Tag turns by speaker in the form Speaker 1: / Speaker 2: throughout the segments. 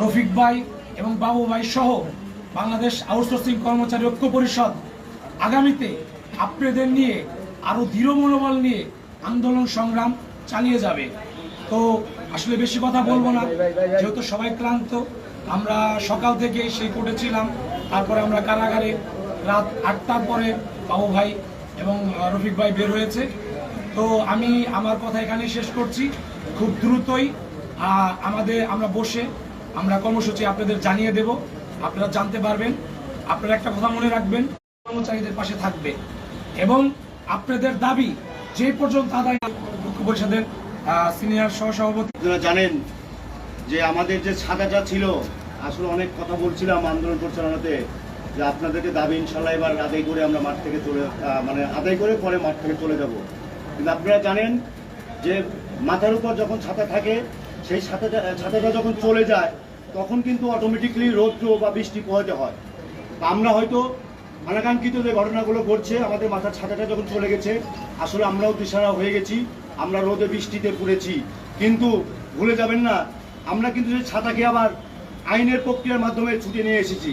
Speaker 1: রফিক ভাই এবং বাবু ভাই সহ বাংলাদেশ আউটসোর্সিং কর্মচারী ঐক্য পরিষদ আগামীতে আপনাদের নিয়ে আরও দৃঢ় মনোবল নিয়ে আন্দোলন সংগ্রাম চালিয়ে যাবে। তো আসলে বেশি কথা বলব না, যেহেতু সবাই ক্লান্ত, আমরা সকাল থেকে সেই কোর্টে ছিলাম, তারপরে আমরা কারাগারে রাত আটটার পরে বাবু ভাই এবং রফিক ভাই বের হয়েছে। তো আমি আমার কথা এখানে শেষ করছি। খুব দ্রুতই আমাদের, আমরা বসে আমরা কর্মসূচি আপনাদের জানিয়ে দেব। আপনারা জানতে পারবেন। আপনারা একটা কথা মনে রাখবেন, কর্মচারীদের পাশে থাকবে এবং আপনাদের দাবি যে পর্যন্ত আদায় ঐক্য পরিষদের সিনিয়র সহসভাপতি।
Speaker 2: আপনারা জানেন যে আমাদের যে ছাদাটা ছিল, আসলে অনেক কথা বলছিলাম আন্দোলন পরিচালনাতে যে আপনাদেরকে দাবি ইনশাল্লাহ এবার আদায় করে আমরা মাঠ থেকে চলে মানে আদায় করে পরে মাঠ থেকে চলে যাব। কিন্তু আপনারা জানেন যে মাথার উপর যখন ছাতা থাকে, সেই ছাতাটা ছাতাটা যখন চলে যায় তখন কিন্তু অটোমেটিকলি রৌদ্র বা বৃষ্টি পোহাতে হয়। আমরা হয়তো অনাকাঙ্ক্ষিত যে ঘটনাগুলো ঘটছে, আমাদের মাথার ছাতাটা যখন চলে গেছে, আসলে আমরাও দিশারা হয়ে গেছি, আমরা রোদে বৃষ্টিতে পুড়েছি। কিন্তু ভুলে যাবেন না, আমরা কিন্তু সেই ছাতাকে আবার আইনের প্রক্রিয়ার মাধ্যমে ছুটে নিয়ে এসেছি।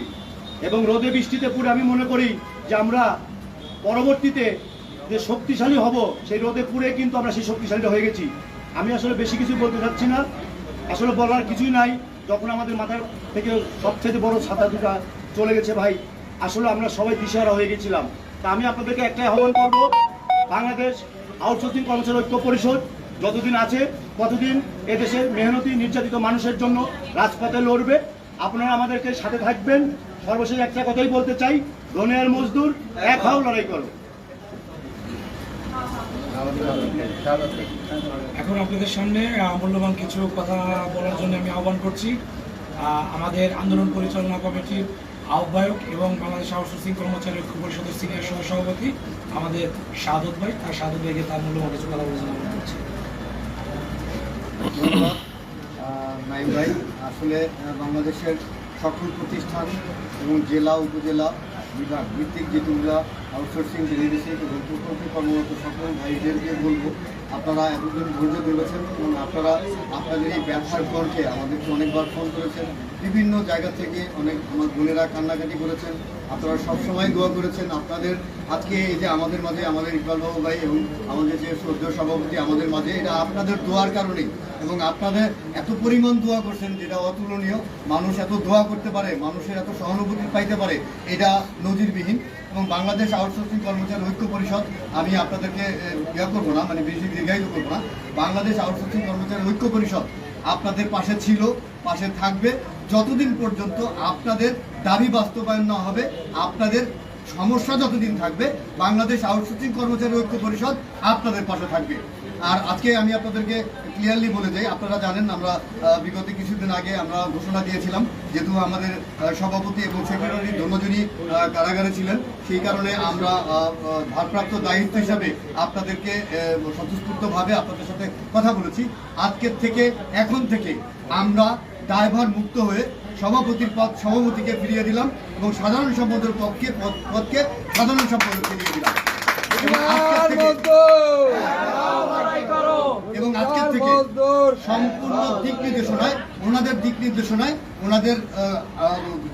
Speaker 2: এবং রোদে বৃষ্টিতে পুড়ে আমি মনে করি যে আমরা পরবর্তীতে যে শক্তিশালী হব, সেই রোদে পুড়ে কিন্তু আমরা সেই শক্তিশালীটা হয়ে গেছি। আমি আসলে বেশি কিছু বলতে চাচ্ছি না। আসলে বলার কিছুই নাই। যখন আমাদের মাথার থেকে সবচেয়ে বড় ছাতা দুটা চলে গেছে ভাই, আসলে আমরা সবাই দিশাহারা হয়ে গেছিলাম। তা আমি আপনাদেরকে একটাই আহ্বান করব, বাংলাদেশ আউটসোর্সিং কর্মচারী ঐক্য পরিষদ যতদিন আছে, ততদিন এদেশের মেহনতি নির্যাতিত মানুষের জন্য রাজপথে লড়বে। আপনারা আমাদেরকে সাথে থাকবেন। সর্বশেষ একটা কথাই বলতে চাই ধনের মজদুর এক হাও লড়াই করো।
Speaker 1: এখন আপনাদের সামনে মূল্যবান কিছু কথা বলার জন্য আমি আহ্বান করছি। আমাদের আন্দোলন পরিচালনা কমিটির আহ্বায়ক এবং বাংলাদেশ আউটসোর্সিং কর্মচারী ঐক্য পরিষদের সিনিয়র সহ সভাপতি আমাদের সাদত ভাই। তার সাদত ভাইকে তার মূল্যবান কিছু কথা বলার জন্য আহ্বান করছি।
Speaker 3: ভাই, আসলে বাংলাদেশের সকল প্রতিষ্ঠান এবং জেলা, উপজেলা বিভাগ ভিত্তিক যেগুলো আউটসোর্সিং ডেলিগেশন প্রকল্পে কর্মরত সকল ভাইদেরকে বলব, আপনারা এতদিন ধৈর্য ধরেছেন এবং আপনারা আপনাদের এই ব্যবসার পরকে আমাদেরকে অনেকবার ফোন করেছেন। বিভিন্ন জায়গা থেকে অনেক আমার বোনেরা কান্নাকাটি করেছেন। আপনারা সবসময় দোয়া করেছেন। আপনাদের আজকে এই যে আমাদের মাঝে আমাদের ইকবাল বাবু ভাই এবং আমাদের যে শ্রদ্ধেয় সভাপতি আমাদের মাঝে, এটা আপনাদের দোয়ার কারণেই। এবং আপনাদের এত পরিমাণ দোয়া করছেন যেটা অতুলনীয়। মানুষ এত দোয়া করতে পারে, মানুষের এত সহানুভূতি পাইতে পারে, এটা নজিরবিহীন। এবং বাংলাদেশ আউটসোর্সিং কর্মচারী ঐক্য পরিষদ, আমি আপনাদেরকে ইয়া করব না মানে বেশি দীর্ঘায়িত করব না। বাংলাদেশ আউটসোর্সিং কর্মচারী ঐক্য পরিষদ আপনাদের পাশে ছিল, পাশে থাকবে। যতদিন পর্যন্ত আপনাদের দাবি বাস্তবায়ন না হবে আপনাদের সমস্যা যতদিন থাকবে বাংলাদেশ আউটসোর্সিং কর্মচারী ঐক্য পরিষদ আপনাদের পাশে থাকবে। আর আজকে আমি আপনাদেরকে ক্লিয়ারলি বলে যাই আপনারা জানেন আমরা বিগত কিছুদিন আগে আমরা ঘোষণা দিয়েছিলাম যেহেতু আমাদের সভাপতি এবং সেক্রেটারি আহ, কারাগারে ছিলেন সেই কারণে আমরা ভারপ্রাপ্ত দায়িত্ব হিসাবে আপনাদেরকে স্বতঃস্ফূর্তভাবে আপনাদের সাথে কথা বলেছি। আজকের থেকে এখন থেকে আমরা দায়ভার মুক্ত হয়ে সভাপতির পদ সভাপতিকে ফিরিয়ে দিলাম এবং সাধারণ সম্পাদকের পক্ষে পদ- পদকে সাধারণ সম্পাদককে দিয়ে দিলাম। এবং আজকের থেকে এবং আজকের থেকে সম্পূর্ণ দিক নির্দেশনায় ওনাদের দিক নির্দেশনায় ওনাদের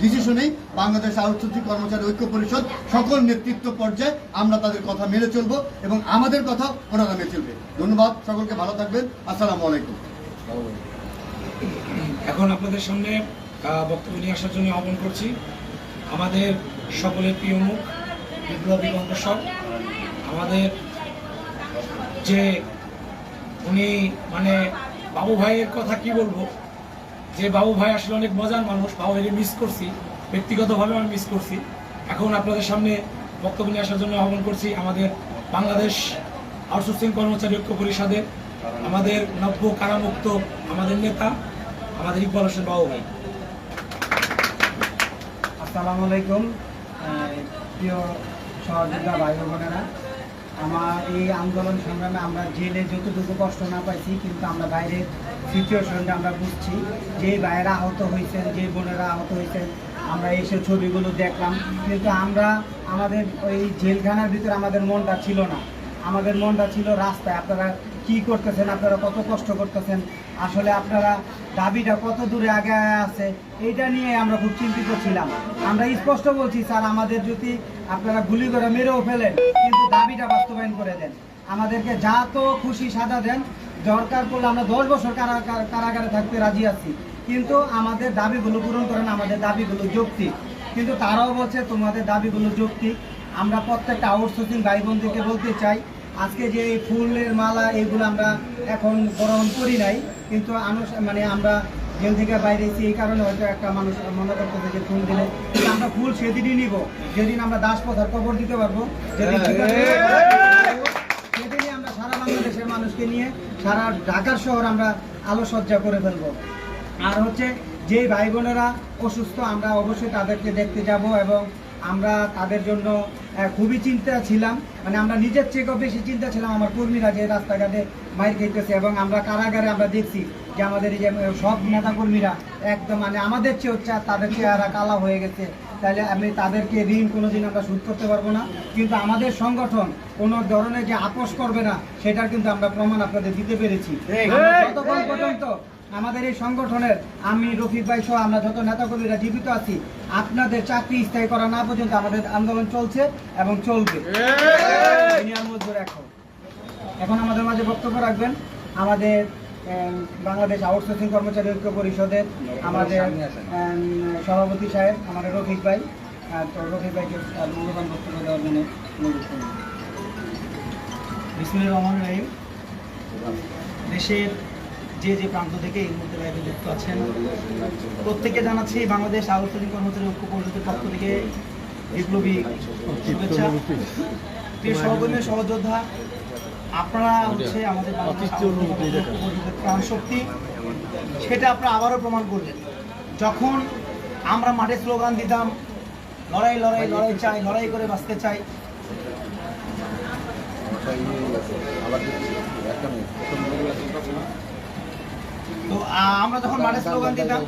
Speaker 3: ডিসিশনেই বাংলাদেশ আউটসোর্সিং কর্মচারী ঐক্য পরিষদ সকল নেতৃত্ব পর্যায়ে আমরা তাদের কথা মেনে চলবো এবং আমাদের কথা ওনারা মেনে চলবে। ধন্যবাদ সকলকে ভালো থাকবেন। আসসালামু আলাইকুম।
Speaker 1: এখন আপনাদের সামনে বক্তব্য নিয়ে আসার জন্য আহ্বান করছি। আমাদের সকলের প্রিয় মুখ, বিপ্লবী কণ্ঠস্বর, আমাদের যে উনি মানে বাবু ভাইয়ের কথা কি বলব? যে বাবু ভাই আসলে অনেক মজার মানুষ, বাবু ভাইকে মিস করছি ব্যক্তিগতভাবে আমি মিস করছি। এখন আপনাদের সামনে বক্তব্য নিয়ে আসার জন্য আহ্বান করছি আমাদের বাংলাদেশ আউটসোর্সিং কর্মচারী ঐক্য পরিষদের, আমাদের নব্য কারামুক্ত আমাদের নেতা, আমাদের ইকবাল হোসেন বাবু ভাই।
Speaker 4: আসসালামু আলাইকুম। প্রিয় সহযোদ্ধা ভাই বোনেরা, আমার এই আন্দোলন সংগ্রামে আমরা জেলে যতটুকু কষ্ট না পাইছি, কিন্তু আমরা বাইরের সিচুয়েশনটা আমরা বুঝছি, যে ভাইয়েরা আহত হয়েছেন, যে বোনেরা আহত হয়েছেন, আমরা এইসব ছবিগুলো দেখলাম। কিন্তু আমরা আমাদের ওই জেলখানার ভিতরে আমাদের মনটা ছিল না। আমাদের মনটা ছিল রাস্তায়, আপনারা কি করতেছেন, আপনারা কত কষ্ট করতেছেন আসলে আপনারা দাবিটা কত দূরে আগে আছে, এইটা নিয়ে আমরা খুব চিন্তিত ছিলাম। আমরা স্পষ্ট বলছি, স্যার, আমাদের যদি আপনারা গুলি করে মেরেও ফেলেন, কিন্তু দাবিটা বাস্তবায়ন করে দেন। আমাদেরকে যা তো খুশি সাজা দেন, দরকার পড়লে আমরা দশ বছর কারা- কারা- কারাগারে থাকতে রাজি আছি। কিন্তু আমাদের দাবিগুলো পূরণ করেন, আমাদের দাবিগুলো যৌক্তিক। কিন্তু তারাও বলছে, তোমাদের দাবিগুলো যৌক্তিক। আমরা প্রত্যেকটা আউটসোর্সিং ভাই বোনদেরকে বলতে চাই আজকে যে এই ফুলের মালা এগুলো আমরা এখন গ্রহণ করি নাই কিন্তু আনুষ- মানে আমরা জেল থেকে বাইরে এসেছি এই কারণে হয়তো একটা মানুষ মনে করতেছে যে ফুল দিলে। আমরা ফুল সেদিনই নিব যেদিন আমরা দাস পথার কবর দিতে পারব যেদিন সেদিনই আমরা সারা বাংলাদেশের মানুষকে নিয়ে সারা ঢাকার শহর আমরা আলোসজ্জা করে ফেলব। আর হচ্ছে যে ভাই বোনেরা অসুস্থ আমরা অবশ্যই তাদেরকে দেখতে যাব এবং আমরা তাদের জন্য খুবই চিন্তা ছিলাম। মানে আমরা নিজের চেয়েও বেশি চিন্তা ছিলাম আমার কর্মীরা যে রাস্তাঘাটে মাইর খেতেছে এবং আমরা কারাগারে আমরা দেখছি যে আমাদের এই যে সব নেতা কর্মীরা একদম মানে আমাদের চেয়েও চা- তাদের চেহারা কালা হয়ে গেছে। তাহলে আমি তাদেরকে ঋণ কোনোদিন আমরা শোধ করতে পারব না। কিন্তু আমাদের সংগঠন কোনো ধরনের যে আপোষ করবে না সেটার কিন্তু আমরা প্রমাণ আপনাদের দিতে পেরেছি। যতক্ষণ পর্যন্ত আমাদের এই সংগঠনের আমি রফিক ভাই সহ আমরা যত নেতাকর্মীরা জীবিত আছি আপনাদের চাকরি স্থায়ী করা না পর্যন্ত আমাদের আন্দোলন চলছে এবং চলবে। এখন এখন আমাদের মাঝে বক্তব্য রাখবেন আমাদের বাংলাদেশ আউটসোর্সিং কর্মচারী ঐক্য পরিষদের আমাদের সভাপতি সাহেব আমাদের রফিক ভাই। তো রফিক ভাইকে তার মূল্যবান বক্তব্য দেওয়ার জন্য অনুরোধ।
Speaker 5: বিসমুল্লাহ রহমান রহিম। দেশের যে যে প্রান্ত থেকে এই মুহূর্তে লাইভে যুক্ত আছেন প্রত্যেকে জানাচ্ছি বাংলাদেশ আউটসোর্সিং কর্মচারী ঐক্য পরিষদের পক্ষ থেকে বিপ্লবী শুভেচ্ছা। প্রিয় সহকর্মী, সহযোদ্ধা, আপনারা হচ্ছে আমাদের প্রাণ শক্তি সেটা আপনারা আবারও প্রমাণ করলেন যখন আমরা মাঠে স্লোগান দিতাম, লড়াই লড়াই লড়াই চাই, লড়াই করে বাঁচতে চাই। আমরা যখন মাঠে স্লোগান দিতাম।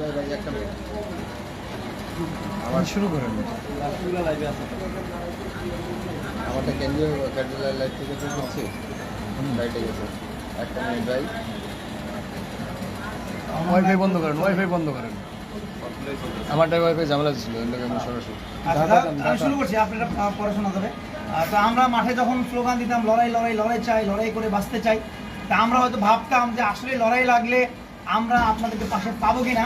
Speaker 6: আমার শুরু করেন। আমারটা কেন্দ্রীয় কার্যালয় লাইভ থেকে তো করছি লাইটে গেছে। একটা মিনিট ভাই। ওয়াইফাই বন্ধ করেন ওয়াইফাই বন্ধ করেন। আমারটা ওয়াইফাই ঝামেলা ছিল এর লাগে আমি সরাসরি।
Speaker 5: আচ্ছা, আমি শুরু করছি আপনারা আহ, পরে শোনা যাবে আহ, তো আমরা মাঠে যখন স্লোগান দিতাম লড়াই লড়াই লড়াই চাই লড়াই করে বাঁচতে চাই তা আমরা হয়তো ভাবতাম যে আসলে লড়াই লাগলে আমরা আপনাদেরকে পাশে পাবো কিনা,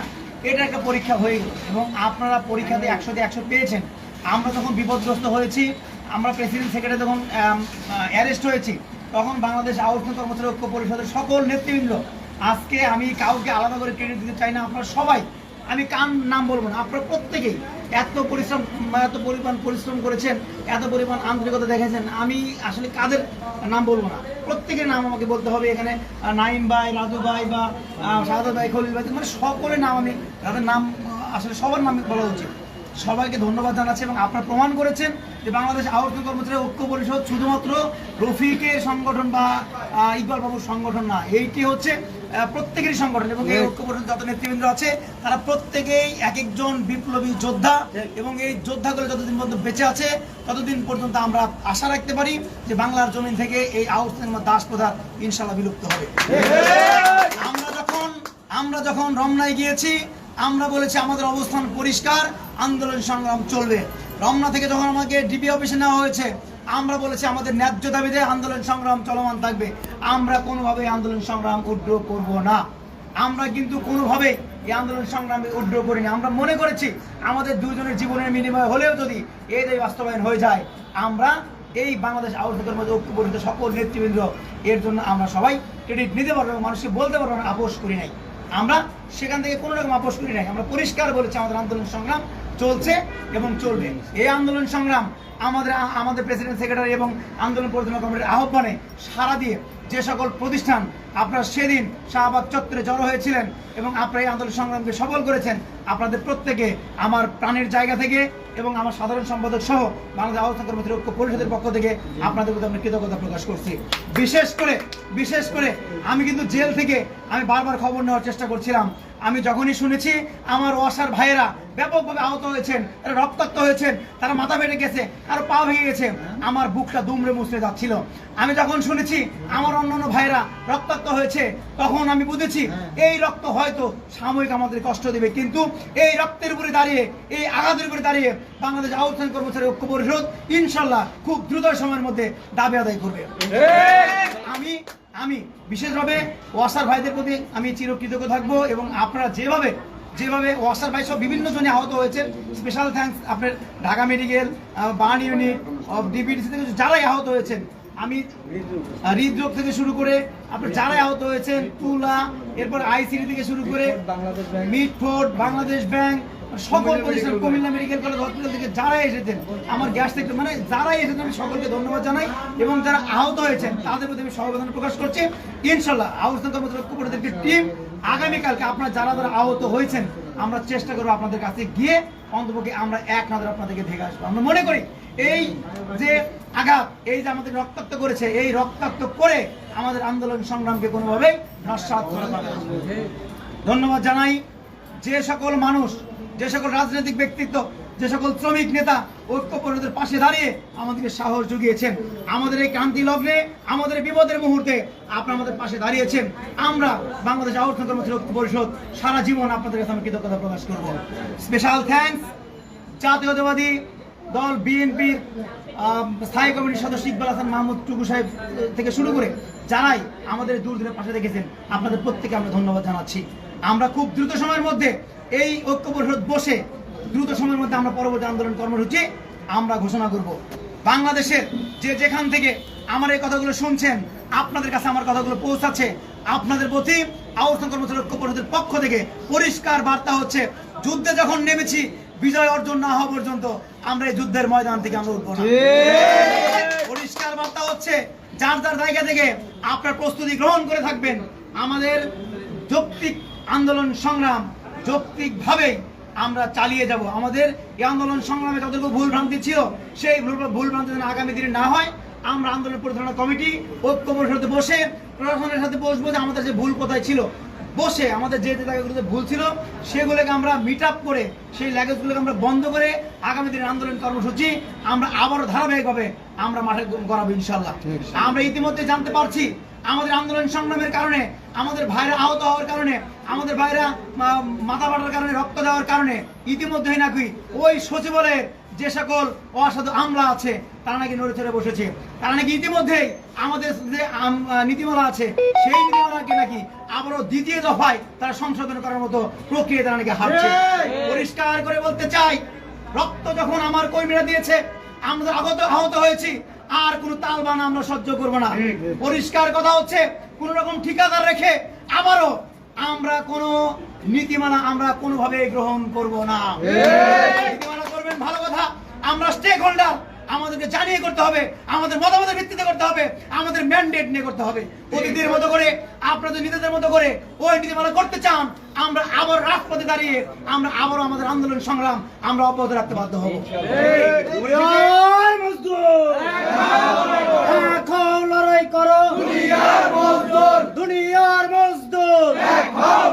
Speaker 5: এটা একটা পরীক্ষা হয়ে গেল। এবং আপনারা পরীক্ষাতে একশোতে একশো পেয়েছেন। আমরা যখন বিপদগ্রস্ত হয়েছি, আমরা প্রেসিডেন্ট সেক্রেটারি যখন অ্যারেস্ট হয়েছি, তখন বাংলাদেশ আউটসোর্সিং কর্মচারী ঐক্য পরিষদের সকল নেতৃবৃন্দ, আজকে আমি কাউকে আলাদা করে ক্রেডিট দিতে চাই না, আপনারা সবাই, আমি কান নাম বলব না, আপনারা প্রত্যেকেই এত পরিশ্রম এত পরিমাণ পরিশ্রম করেছেন, এত পরিমাণ আন্তরিকতা দেখেছেন আমি আসলে কাদের নাম বলব না। প্রত্যেকের নাম আমাকে বলতে হবে এখানে নাইম ভাই, রাজু ভাই বা শাহাদ ভাই, খলিল ভাই মানে সকলের নাম আমি, তাদের নাম আসলে সবার নাম বলা উচিত। সবাইকে ধন্যবাদ জানাচ্ছি এবং আপনারা প্রমাণ করেছেন যে বাংলাদেশ আউটসোর্সিং কর্মচারী ঐক্য পরিষদ শুধুমাত্র রফিকের সংগঠন বা ইকবাল বাবুর সংগঠন না, এইটি হচ্ছে প্রত্যেকেরই সংগঠন এবং এই ঐক্য পরিষদ যত নেতৃবৃন্দ আছে তারা প্রত্যেকেই এক একজন বিপ্লবী যোদ্ধা এবং এই যোদ্ধাগুলো যতদিন পর্যন্ত বেঁচে আছে ততদিন পর্যন্ত আমরা আশা রাখতে পারি যে বাংলার জমিন থেকে এই বা দাস প্রথা ইনশাল্লাহ বিলুপ্ত হবে। আমরা যখন আমরা যখন রমনায় গিয়েছি আমরা বলেছি আমাদের অবস্থান পরিষ্কার আন্দোলন সংগ্রাম চলবে। রমনা থেকে যখন আমাকে ডিবি অফিসে নেওয়া হয়েছে আমরা বলেছি আমাদের ন্যায্য দাবিতে আন্দোলন সংগ্রাম চলমান থাকবে। আমরা কোনোভাবে আন্দোলন সংগ্রাম উড্র করব না। আমরা কিন্তু কোনোভাবে এই আন্দোলন সংগ্রামে উড্র করিনি। আমরা মনে করেছি আমাদের দুজনের জীবনের বিনিময় হলেও যদি এই দাবি বাস্তবায়ন হয়ে যায়, আমরা এই বাংলাদেশ আউটফিকের মধ্যে ঐক্য পরিচিত সকল নেতৃবৃন্দ, এর জন্য আমরা সবাই ক্রেডিট নিতে পারব এবং মানুষকে বলতে পারব না আপোষ করি নাই। আমরা সেখান থেকে কোনো রকম আপোষ করি নাই। আমরা পরিষ্কার বলেছি আমাদের আন্দোলন সংগ্রাম চলছে এবং চলবে। এই আন্দোলন সংগ্রাম আমাদের আমাদের প্রেসিডেন্ট সেক্রেটারি এবং আন্দোলন পরিচালনা কমিটির আহ্বানে সারা দিয়ে যে সকল প্রতিষ্ঠান আপনারা সেদিন শাহবাগ চত্বরে জড়ো হয়েছিলেন এবং আপনারা এই আন্দোলন সংগ্রামকে সফল করেছেন, আপনাদের প্রত্যেকে আমার প্রাণের জায়গা থেকে এবং আমার সাধারণ সম্পাদক সহ বাংলাদেশ আলোচনা কর্মচারী ঐক্য পরিষদের পক্ষ থেকে আপনাদের প্রতি আমি কৃতজ্ঞতা প্রকাশ করছি। বিশেষ করে বিশেষ করে আমি কিন্তু জেল থেকে আমি বারবার খবর নেওয়ার চেষ্টা করছিলাম আমি যখনই শুনেছি আমার ওয়াসার ভাইয়েরা ব্যাপকভাবে আহত হয়েছেন তারা রক্তাক্ত হয়েছেন তারা মাথা ফেটে গেছে আর পা ভেঙে গেছে আমার বুকটা দুমড়ে মুচড়ে যাচ্ছিল। আমি যখন শুনেছি আমার অন্যান্য ভাইরা রক্তাক্ত হয়েছে তখন আমি বুঝেছি এই রক্ত হয়তো সাময়িক আমাদের কষ্ট দেবে কিন্তু এই রক্তের উপরে দাঁড়িয়ে এই আঘাতের উপরে দাঁড়িয়ে বাংলাদেশ আউটসাইড কর্মচারী ঐক্য পরিষদ ইনশাল্লাহ খুব দ্রুত সময়ের মধ্যে দাবি আদায় করবে। আমি আমি বিশেষভাবে ওয়াসার ভাইদের প্রতি আমি চিরকৃতজ্ঞ থাকব এবং আপনারা যেভাবে যেভাবে ওয়াসার ভাই সব বিভিন্ন জনে আহত হয়েছে স্পেশাল থ্যাঙ্কস আপনার Dhaka medical burn unit DBDC থেকে যারাই আহত হয়েছেন আমি হৃদরোগ। থেকে শুরু করে আপনার যারাই আহত হয়েছেন তুলা এরপর আইসিডি থেকে শুরু করে। Mitford Bangladesh bank. সকল প্রতিষ্ঠান কুমিল্লা মেডিকেল কলেজ হসপিটাল থেকে যারাই এসেছেন আমার গ্যাস থেকে মানে যারাই এসেছেন আমি সকলকে ধন্যবাদ জানাই এবং যারা আহত হয়েছেন তাদের প্রতি আমি সমবেদনা প্রকাশ করছি। ইনশাল্লাহ আহ্বান কর্মচারী টিম আগামীকালকে আপনারা যারা যারা আহত হয়েছেন আমরা চেষ্টা করব আপনাদের কাছে গিয়ে অন্তপক্ষে আমরা এক নজর আপনাদেরকে দেখে আসব। আমরা মনে করি এই যে আঘাত, এই যে আমাদের রক্তাক্ত করেছে, এই রক্তাক্ত করে আমাদের আন্দোলন সংগ্রামকে কোনোভাবেই ধন্যবাদ জানাই যে সকল মানুষ, যে সকল রাজনৈতিক ব্যক্তিত্ব, যে সকল শ্রমিক নেতা ঐক্য পরিষদের পাশে দাঁড়িয়ে আমাদেরকে সাহস জুগিয়েছেন। আমাদের এই ক্রান্তি লগ্নে, আমাদের বিপদের মুহূর্তে আপনারা আমাদের পাশে দাঁড়িয়েছেন। আমরা বাংলাদেশ আউটসাইড কর্মচারী ঐক্য পরিষদ সারা জীবন আপনাদের কাছে আমি কৃতজ্ঞতা প্রকাশ করব। স্পেশাল থ্যাঙ্কস জাতীয়তাবাদী দল বিএনপির স্থায়ী কমিটির সদস্য ইকবাল হাসান মাহমুদ টুকু সাহেব থেকে শুরু করে যারাই আমাদের দূর দূরের পাশে দেখেছেন, আপনাদের প্রত্যেকে আমরা ধন্যবাদ জানাচ্ছি। আমরা খুব দ্রুত সময়ের মধ্যে এই ঐক্য পরিষদ বসে দ্রুত সময়ের মধ্যে আমরা পরবর্তী আন্দোলন কর্মসূচি আমরা ঘোষণা করব। বাংলাদেশের যে যেখান থেকে আমার এই কথাগুলো শুনছেন, আপনাদের কাছে আমার কথাগুলো পৌঁছাচ্ছে, আপনাদের প্রতি আহ্বান কর্মচারী ঐক্য পরিষদের পক্ষ থেকে। পরিষ্কার বার্তা হচ্ছে, যুদ্ধে যখন নেমেছি, বিজয় অর্জন না হওয়া পর্যন্ত আমরা এই যুদ্ধের ময়দান থেকে আমরা উঠবো না। পরিষ্কার বার্তা হচ্ছে যার যার জায়গা থেকে আপনার প্রস্তুতি গ্রহণ করে থাকবেন আমাদের যৌক্তিক আন্দোলন সংগ্রাম যৌক্তিক ভাবে আমরা চালিয়ে যাব। আমাদের এই আন্দোলন সংগ্রামে যতটুকু ভুল ভ্রান্তি ছিল সেই ভুল ভুল ভ্রান্তি যেন আগামী দিনে না হয় আমরা আন্দোলন পরিচালনা কমিটি ঐক্য পরিষদে বসে প্রশাসনের সাথে বসবো যে আমাদের যে ভুল কোথায় ছিল। বসে আমাদের যে যে জায়গাগুলোতে ভুল ছিল সেগুলোকে আমরা মিট আপ করে সেই ল্যাগেজগুলোকে আমরা বন্ধ করে আগামী দিনের আন্দোলন কর্মসূচি আমরা আবারও ধারাবাহিকভাবে আমরা মাঠে গড়াবো ইনশাল্লাহ আমরা ইতিমধ্যে জানতে পারছি আমাদের আন্দোলন সংগ্রামের কারণে আমাদের ভাইরা আহত হওয়ার কারণে আমাদের ভাইরা মাথা ফাটার কারণে রক্ত দেওয়ার কারণে ইতিমধ্যেই নাকি ওই সচিবালয়ের যে সকল অসাধু আমলা আছে তারা নাকি নড়ে চড়ে বসেছে। তারা নাকি ইতিমধ্যেই আমাদের যে নীতিমালা আছে সেই নীতিমালাকে নাকি আবারও দ্বিতীয় দফায় তারা সংশোধন করার মতো প্রক্রিয়া তারা নাকি হাঁটছে। পরিষ্কার করে বলতে চাই রক্ত যখন আমার কর্মীরা দিয়েছে আমরা আগত আহত হয়েছি আর কোনো তালবান আমরা সহ্য করব না। পরিষ্কার কথা হচ্ছে কোন রকম ঠিকাদার রেখে আবারও আমরা কোন নীতিমালা আমরা কোনোভাবে গ্রহণ করব না। করবেন ভালো কথা। আমরা স্টেক হোল্ডার আমাদেরকে জানিয়ে করতে হবে আমাদের মতামতের ভিত্তিতে করতে হবে আমাদের ম্যান্ডেট নিয়ে করতে হবে। অতীতের মতো করে আপনাদের নিজেদের মতো করে ওই নীতিমালা করতে চান আমরা আবার রাজপথে দাঁড়িয়ে আমরা আবারও আমাদের আন্দোলন সংগ্রাম আমরা অব্যাহত রাখতে বাধ্য হব।
Speaker 4: এখন লড়াই করো দুনিয়ার মজদুর দুনিয়ার মজদুর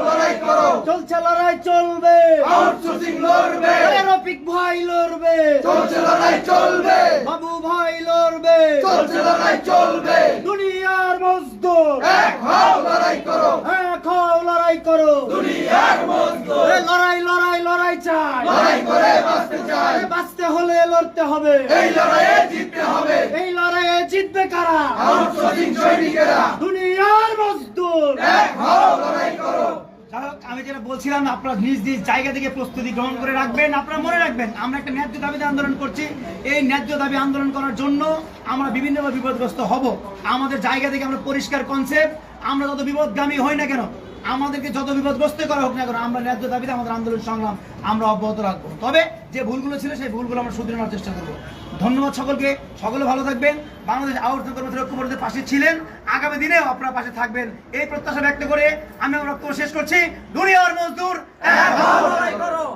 Speaker 4: লড়াই করো চলছে লড়াই চলবে। আউটসোর্সিং লড়বে। রফিক ভাই লড়বে। চলছে লড়াই চলবে। বাবু ভাই লড়বে। চলছে লড়াই চলবে। দুনিয়ার মজদুর। এক হও লড়াই করো। এক হও লড়াই করো। দুনিয়ার মজদুর। লড়াই লড়াই লড়াই চাই। লড়াই করে বাঁচতে চাই। বাঁচতে হলে লড়তে হবে। এই লড়াইয়ে জিততে হবে। এই লড়াইয়ে জিতবে কারা? আউটসোর্সিং সৈনিকেরা। দুনিয়ার মজদুর। এক হও লড়াই করো।
Speaker 5: যেটা বলছিলাম, আপনারা নিজ নিজ জায়গা থেকে প্রস্তুতি গ্রহণ করে রাখবেন। আপনারা মনে রাখবেন, আমরা একটা ন্যায্য দাবিতে আন্দোলন করছি। এই ন্যায্য দাবি আন্দোলন করার জন্য আমরা বিভিন্নভাবে বিপদগ্রস্ত হব। আমাদের জায়গা থেকে আমরা পরিষ্কার কনসেপ্ট আমরা যত বিপদগামী হই না কেন, আমাদেরকে যত বিপদগ্রস্ত করা হোক না কেন, আমরা ন্যায্য দাবিতে আমাদের আন্দোলন সংগ্রাম আমরা অব্যাহত রাখব। তবে যে ভুলগুলো ছিল, সেই ভুলগুলো আমরা শুধরানোর চেষ্টা করব। ধন্যবাদ সকলকে। সকলে ভালো থাকবেন। বাংলাদেশ আবর্তন কর্মচারী ঐক্য পরিষদের পাশে ছিলেন। আগামী দিনেও আপনার পাশে থাকবেন। এই প্রত্যাশা ব্যক্ত করে আমি আমার বক্তব্য শেষ করছি। দুনিয়ার মজদুর এক হও, করো